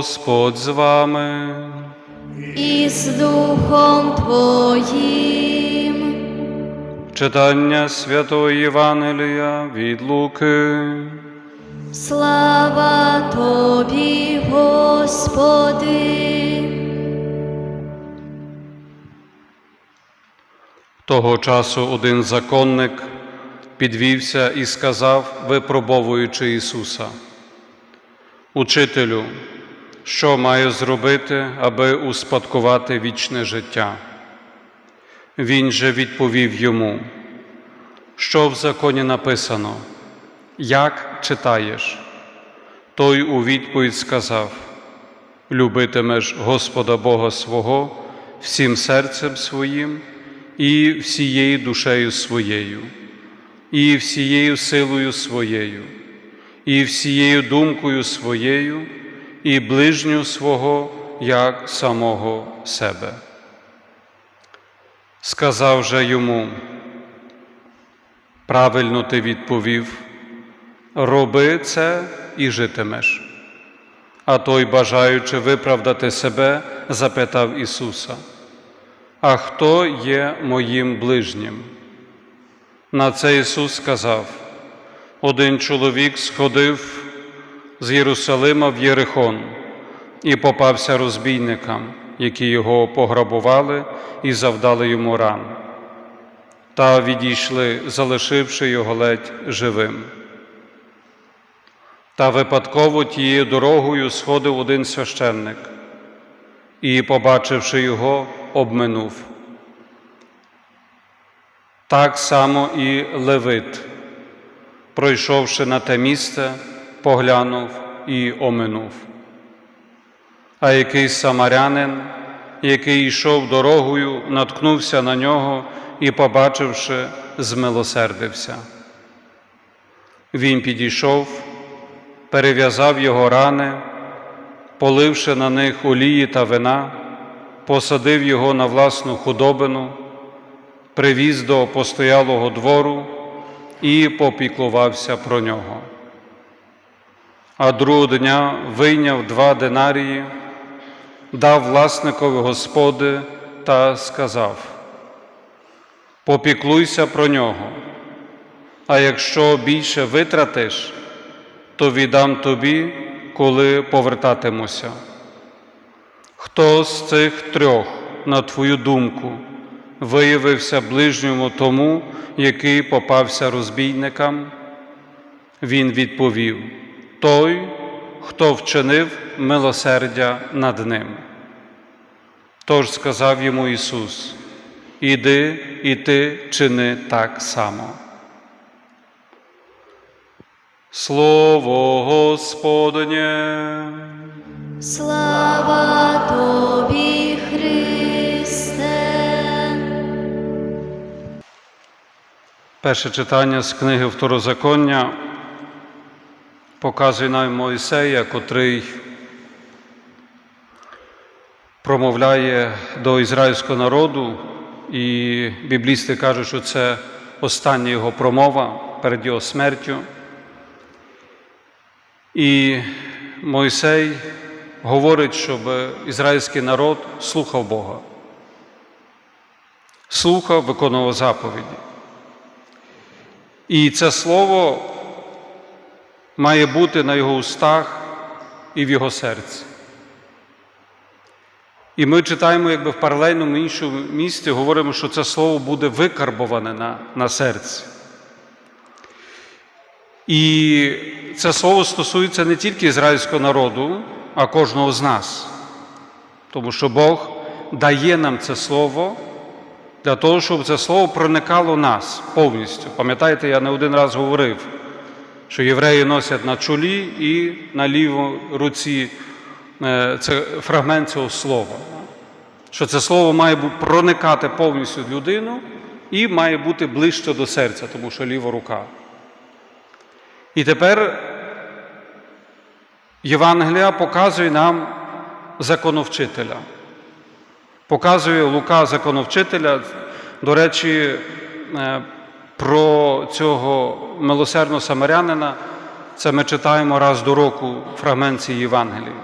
Господь з вами. і з Духом Твоїм. Читання Святої Євангелія від Луки. Слава Тобі, Господи. Того часу один законник підвівся і сказав, випробовуючи Ісуса. Учителю, що маю зробити, аби успадкувати вічне життя? Він же відповів йому, що в законі написано, як читаєш? Той у відповідь сказав: Любитимеш Господа Бога свого всім серцем своїм і всією душею своєю, і всією силою своєю, і всією думкою своєю, і ближню свого як самого себе. Сказав же йому, правильно ти відповів, роби це і житимеш. А той, бажаючи виправдати себе, запитав Ісуса, А хто є моїм ближнім? На це Ісус сказав: один чоловік сходив з Єрусалима в Єрихон і попався розбійникам, які його пограбували і завдали йому ран, та відійшли, залишивши його ледь живим. Та випадково тією дорогою сходив один священник і, побачивши його, обминув. Так само і Левит, пройшовши на те місце, поглянув і оминув. А якийсь самарянин, який йшов дорогою, наткнувся на нього і, побачивши, змилосердився. Він підійшов, перев'язав його рани, поливши на них олії та вина, посадив його на власну худобину, привіз до постоялого двору і попіклувався про нього. А другого дня вийняв два динарії, дав власникові господи та сказав: Попіклуйся про нього, а якщо більше витратиш, то віддам тобі, коли повертатимуся. Хто з цих трьох, на твою думку, виявився ближньому тому, який попався розбійникам? Він відповів той, хто вчинив милосердя над ним. Тож сказав йому Ісус: Іди і ти чини так само. Слово Господнє. Слава Тобі, Христе. Перше читання з книги Второзаконня показує нам Моїсея, котрий промовляє до ізраїльського народу, і біблісти кажуть, що це остання його промова перед його смертю. І Мойсей говорить, щоб ізраїльський народ слухав Бога, слухав, виконував заповіді. І це слово має бути на його устах і в його серці. І ми читаємо, якби в паралельному іншому місці, говоримо, що це слово буде викарбоване на, на серці. І це слово стосується не тільки ізраїльського народу, а кожного з нас. Тому що Бог дає нам це слово для того, щоб це слово проникало в нас повністю. Пам'ятаєте, я не один раз говорив, що євреї носять на чолі і на лівій руці е, це фрагмент цього слова. Що це слово має проникати повністю в людину і має бути ближче до серця, тому що ліва рука. І тепер Євангелія показує нам законовчителя. Показує Лука законовчителя. До речі, е, про цього милосердного самарянина це ми читаємо раз до року фрагмент цієї Євангелії.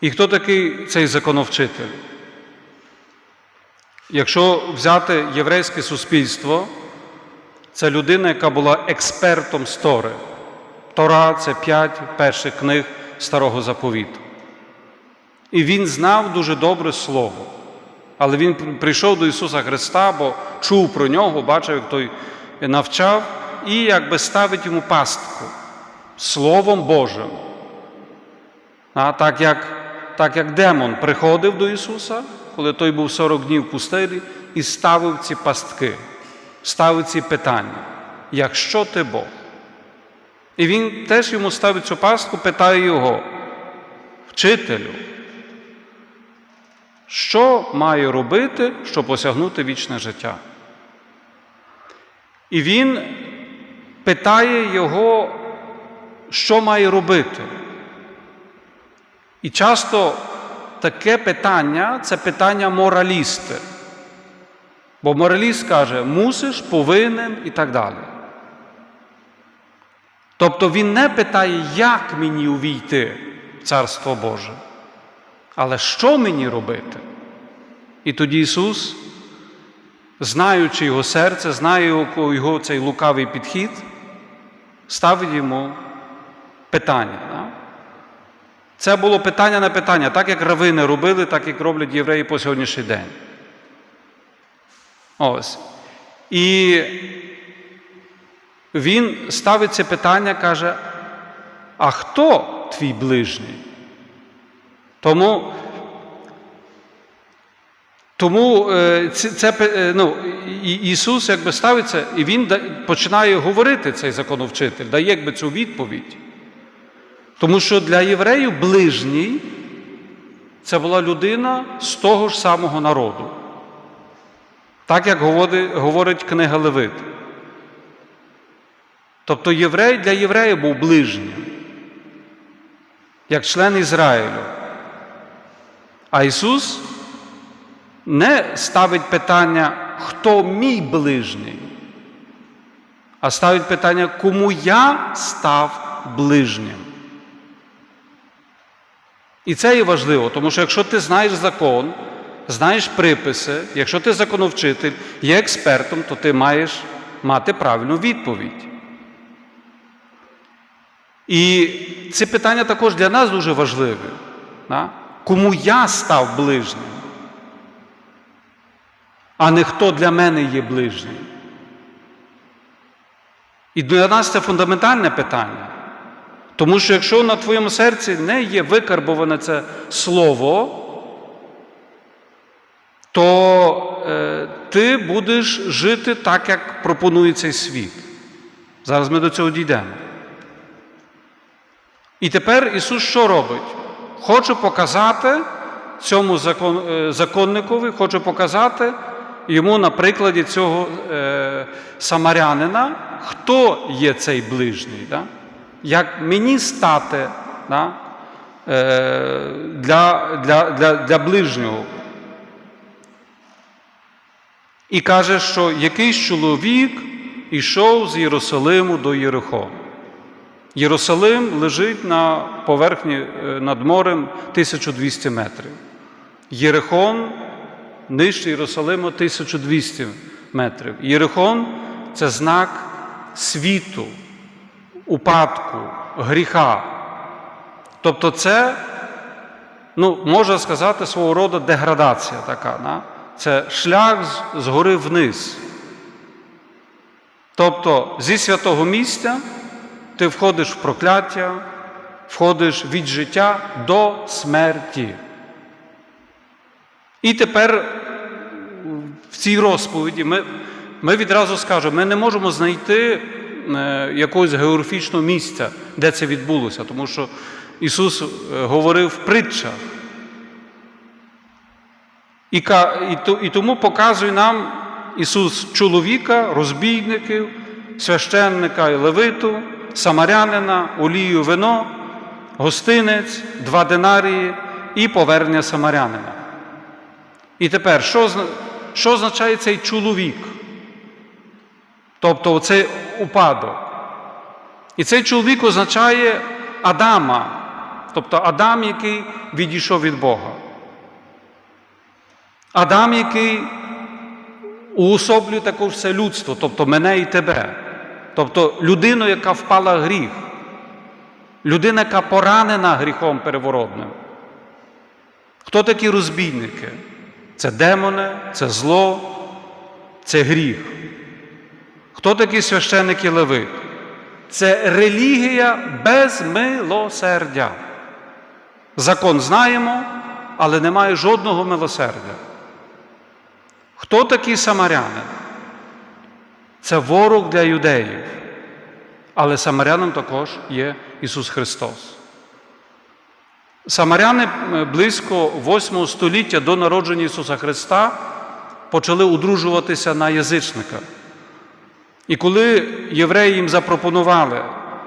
І хто такий цей законовчитель? Якщо взяти єврейське суспільство, це людина, яка була експертом з Тори. Тора це п'ять перших книг Старого Заповіту. І він знав дуже добре Слово. Але він прийшов до Ісуса Христа, бо чув про нього, бачив, як той навчав, і якби ставить йому пастку Словом Божим. А так як, так як демон приходив до Ісуса, коли той був 40 днів в пустелі, і ставив ці пастки, ставив ці питання, якщо ти Бог. І він теж йому ставить цю пастку, питає його, вчителю, що маю робити, щоб осягнути вічне життя? І він питає його, що має робити. І часто таке питання це питання моралісти. Бо мораліст каже, мусиш, повинен і так далі. Тобто він не питає, як мені увійти в Царство Боже, але що мені робити? І тоді Ісус, знаючи його серце, знає його, цей лукавий підхід, ставить йому питання. Да? Це було питання на питання, так як равини робили, так як роблять євреї по сьогоднішній день. Ось. І він ставить це питання, каже: а хто твій ближній? Тому тому е, це, це, ну, Ісус якби ставиться, і Він починає говорити цей законовчитель, дає якби цю відповідь. Тому що для євреїв ближній це була людина з того ж самого народу. Так як говорить книга Левит. Тобто єврей для єврея був ближнім, як член Ізраїлю. А Ісус не ставить питання, хто мій ближній, а ставить питання, кому я став ближнім. І це є важливо, тому що якщо ти знаєш закон, знаєш приписи, якщо ти законовчитель, є експертом, то ти маєш мати правильну відповідь. І ці питання також для нас дуже важливі. Да? Кому я став ближнім, а не хто для мене є ближнім. І для нас це фундаментальне питання. Тому що якщо на твоєму серці не є викарбоване це слово, то е, ти будеш жити так, як пропонує цей світ. Зараз ми до цього дійдемо. І тепер Ісус що робить? Хоче показати цьому закон, е, законникові, хоче показати йому на прикладі цього е, самарянина, хто є цей ближній. Да? Як мені стати да? е, для, для, для, для ближнього. І каже, що якийсь чоловік ішов з Єрусалиму до Єрихону. Єрусалим лежить на поверхні е, над морем 1200 метрів. Єрихон нижче Єрусалиму 1200 метрів. Єрихон це знак світу, упадку, гріха. Тобто це, ну, можна сказати, свого роду деградація така. Да? Це шлях згори вниз. Тобто зі святого місця ти входиш в прокляття, входиш від життя до смерті. І тепер в цій розповіді ми, ми відразу скажемо, ми не можемо знайти е, якогось географічного місця, де це відбулося, тому що Ісус е, говорив в притчах. І, тому показує нам Ісус чоловіка, розбійників, священника і левиту, самарянина, олію, вино, гостинець, два динарії і повернення самарянина. І тепер, що, що означає цей чоловік? Тобто цей упадок. І цей чоловік означає Адама, тобто Адам, який відійшов від Бога. Адам, який уособлює також все людство, тобто мене і тебе, тобто людину, яка впала в гріх, людина, яка поранена гріхом переворотним. Хто такі розбійники? Це демони, це зло, це гріх. Хто такі священники Левит? Це релігія без милосердя. Закон знаємо, але немає жодного милосердя. Хто такий самарянин? Це ворог для юдеїв, але самаряном також є Ісус Христос. Самаряни е, близько 8 століття до народження Ісуса Христа почали одружуватися на язичника. І коли євреї їм запропонували,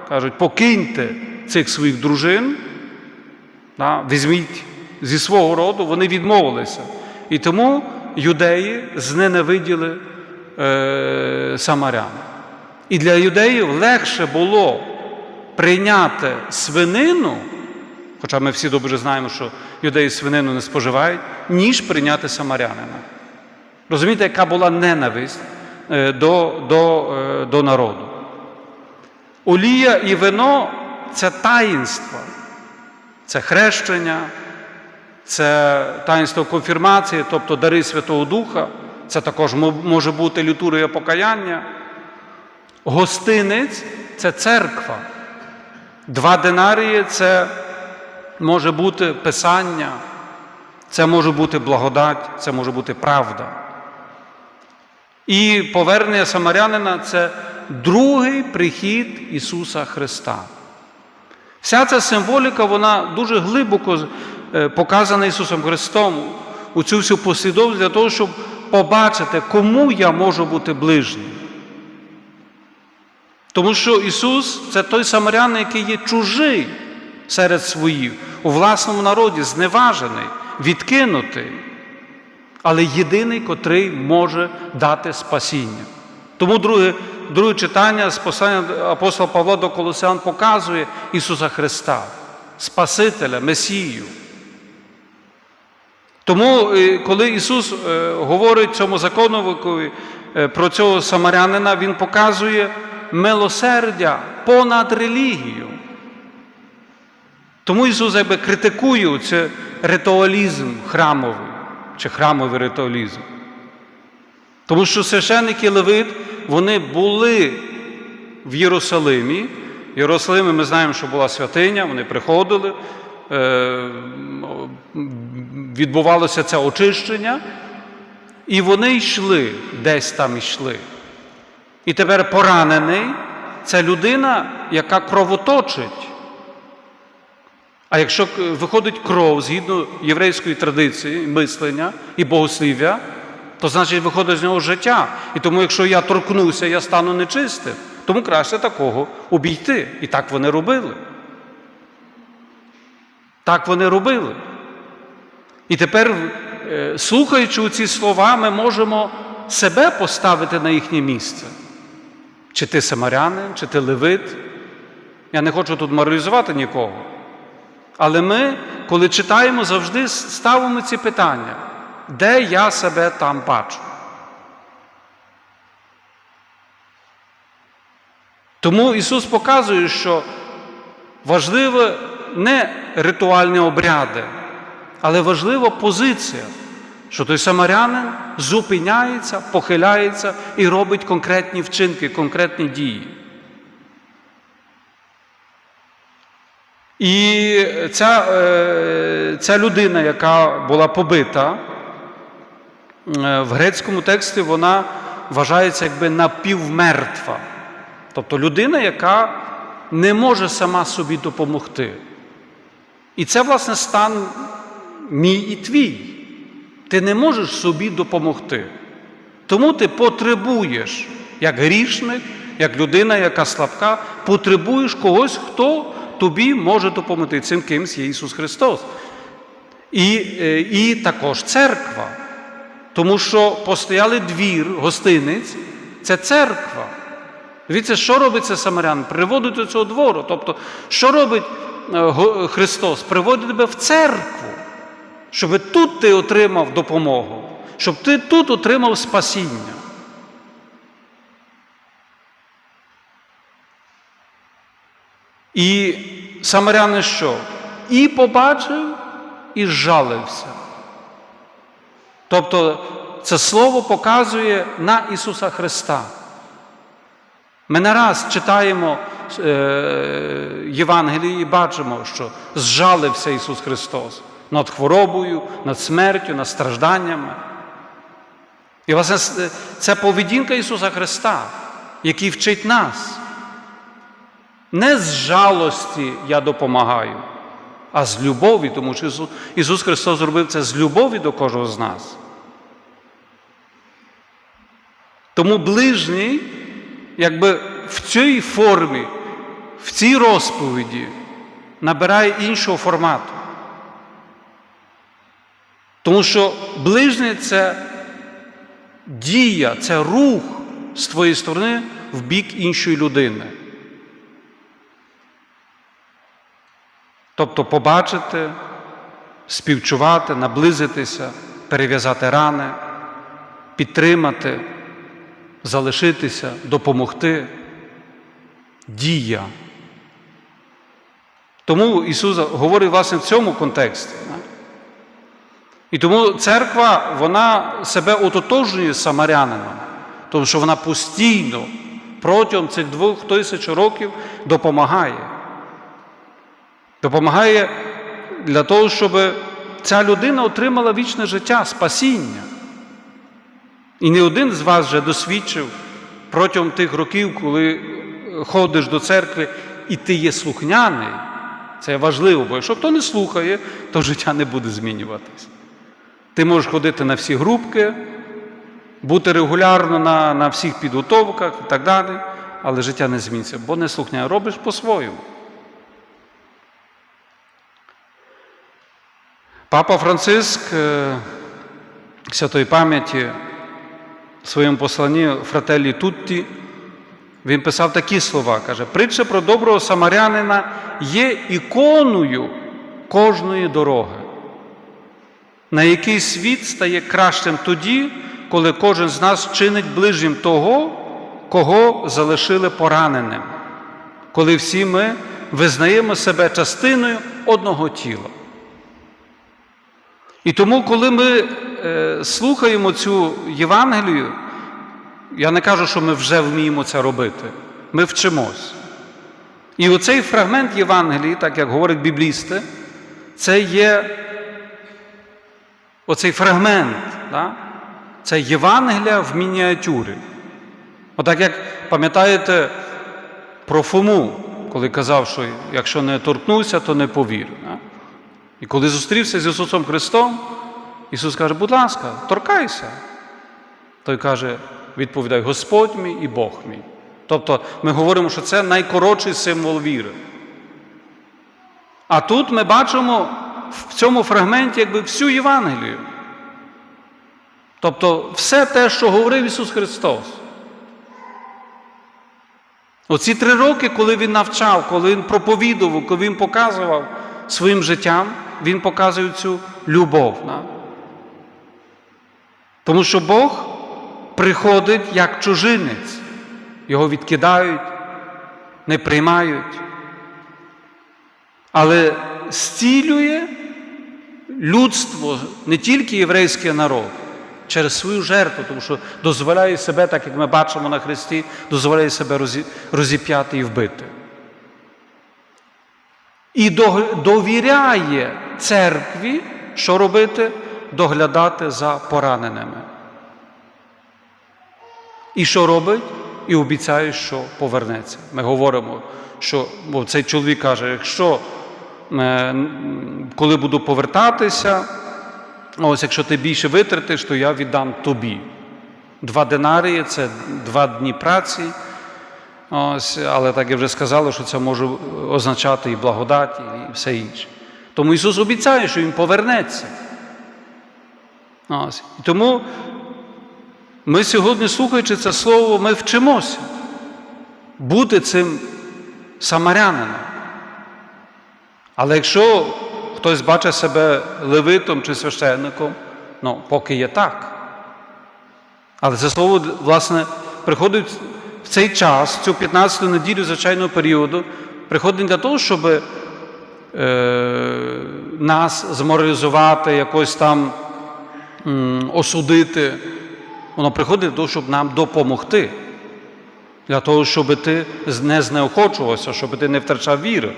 кажуть, покиньте цих своїх дружин, да, візьміть зі свого роду, вони відмовилися. І тому юдеї зненавиділи е, самарян. І для юдеїв легше було прийняти свинину, хоча ми всі добре знаємо, що юдеї свинину не споживають, ніж прийняти самарянина. Розумієте, яка була ненависть е, до, до, е, до народу? Олія і вино це таїнство, це хрещення, це таїнство конфірмації, тобто дари Святого Духа, це також може бути літургія покаяння. Гостинець це церква. Два динарії це може бути писання, це може бути благодать, це може бути правда. І повернення самарянина це другий прихід Ісуса Христа. Вся ця символіка, вона дуже глибоко е, показана Ісусом Христом у цю всю послідовність для того, щоб побачити, кому я можу бути ближнім. Тому що Ісус це той самарянин, який є чужий серед своїх, у власному народі, зневажений, відкинутий, але єдиний, котрий може дати спасіння. Тому друге, друге читання з послання апостола Павла до Колосян показує Ісуса Христа, Спасителя, Месію. Тому, е, коли Ісус е, говорить цьому законовикові е, про цього самарянина, Він показує милосердя понад релігію. Тому Ісус якби критикує цей ритуалізм храмовий чи храмовий ритуалізм. Тому що священники Левит, вони були в Єрусалимі. В Єрусалимі ми знаємо, що була святиня, вони приходили, е, відбувалося це очищення, і вони йшли, десь там йшли. І тепер поранений це людина, яка кровоточить. А якщо виходить кров згідно єврейської традиції, мислення і богослів'я, то значить виходить з нього життя. І тому, якщо я торкнуся, я стану нечистим. Тому краще такого обійти. І так вони робили. Так вони робили. І тепер, е, слухаючи ці слова, ми можемо себе поставити на їхнє місце. Чи ти самарянин, чи ти левит. Я не хочу тут моралізувати нікого. Але ми, коли читаємо, завжди ставимо ці питання, де я себе там бачу. Тому Ісус показує, що важливо не ритуальні обряди, але важлива позиція, що той самарянин зупиняється, похиляється і робить конкретні вчинки, конкретні дії. І ця, е, ця людина, яка була побита, е, в грецькому тексті вона вважається якби напівмертва. Тобто людина, яка не може сама собі допомогти. І це, власне, стан мій і твій. Ти не можеш собі допомогти. Тому ти потребуєш, як грішник, як людина, яка слабка, потребуєш когось, хто тобі може допомогти. Цим кимсь є Ісус Христос. І, е, і також церква. Тому що постояли двір, гостиниць це церква. Дивіться, що робить це самарян? Приводить до цього двору. Тобто, що робить е, Христос приводить тебе в церкву, щоб тут ти отримав допомогу, щоб ти тут отримав спасіння. І самарянин що? І побачив, і зжалився. Тобто це слово показує на Ісуса Христа. Ми не раз читаємо е, Євангелії і бачимо, що зжалився Ісус Христос над хворобою, над смертю, над стражданнями. І власне це поведінка Ісуса Христа, який вчить нас. Не з жалості я допомагаю, а з любові, тому що Ісус, Христос зробив це з любові до кожного з нас. Тому ближній, якби в цій формі, в цій розповіді набирає іншого формату. Тому що ближній це дія, це рух з твоєї сторони в бік іншої людини. Тобто побачити, співчувати, наблизитися, перев'язати рани, підтримати, залишитися, допомогти. Дія. Тому Ісус говорить власне в цьому контексті. І тому церква вона себе ототожнює з самарянином, тому що вона постійно протягом цих двох тисяч років допомагає. Допомагає для того, щоб ця людина отримала вічне життя, спасіння. І не один з вас вже досвідчив протягом тих років, коли ходиш до церкви, і ти є слухняний. Це важливо, бо якщо хто не слухає, то життя не буде змінюватись. Ти можеш ходити на всі групки, бути регулярно на, на всіх підготовках і так далі, але життя не зміниться, бо не слухняє, робиш по-своєму. Папа Франциск е, святої пам'яті в своєму посланні Фрателі Тутті він писав такі слова, каже, притча про доброго самарянина є іконою кожної дороги, на який світ стає кращим тоді, коли кожен з нас чинить ближнім того, кого залишили пораненим, коли всі ми визнаємо себе частиною одного тіла. І тому, коли ми е, слухаємо цю Євангелію, я не кажу, що ми вже вміємо це робити. Ми вчимось. І оцей фрагмент Євангелії, так як говорять біблісти, це є оцей фрагмент, да? це Євангелія в мініатюрі. Отак як пам'ятаєте про Фому, коли казав, що якщо не торкнуся, то не повірю. Да? І коли зустрівся з Ісусом Христом, Ісус каже, будь ласка, торкайся. Той каже, відповідає, Господь мій і Бог мій. Тобто ми говоримо, що це найкоротший символ віри. А тут ми бачимо в цьому фрагменті якби всю Євангелію. Тобто все те, що говорив Ісус Христос. Оці три роки, коли Він навчав, коли Він проповідував, коли Він показував своїм життям, Він показує цю любов. Да? Тому що Бог приходить як чужинець, його відкидають, не приймають, але зцілює людство, не тільки єврейський народ, через свою жертву, тому що дозволяє себе, так як ми бачимо на Христі, дозволяє себе розіп'яти і вбити. І довіряє церкві, що робити? Доглядати за пораненими. І що робить? І обіцяє, що повернеться. Ми говоримо, що бо цей чоловік каже, якщо е, коли буду повертатися, ось якщо ти більше витратиш, то я віддам тобі. Два динарії це два дні праці. Ось, але так я вже сказали, що це може означати і благодать, і все інше. Тому Ісус обіцяє, що Він повернеться. Ось. І тому ми сьогодні, слухаючи це слово, ми вчимося бути цим самарянином. Але якщо хтось бачить себе левитом чи священником, ну, поки є так. Але це слово, власне, приходить в цей час, цю 15-ту неділю звичайного періоду, приходить для того, щоб нас зморалізувати, якось там осудити. Воно приходить для того, щоб нам допомогти. Для того, щоб ти не знеохочувався, щоб ти не втрачав віри,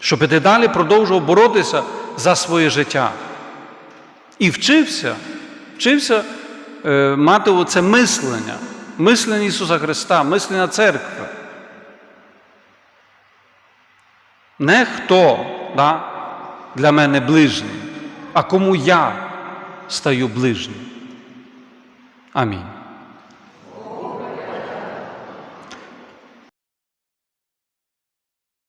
щоб ти далі продовжував боротися за своє життя. І вчився, вчився е, мати оце мислення, мислення Ісуса Христа, мислення церкви. Не хто да, для мене ближній, а кому я стаю ближнім. Амінь.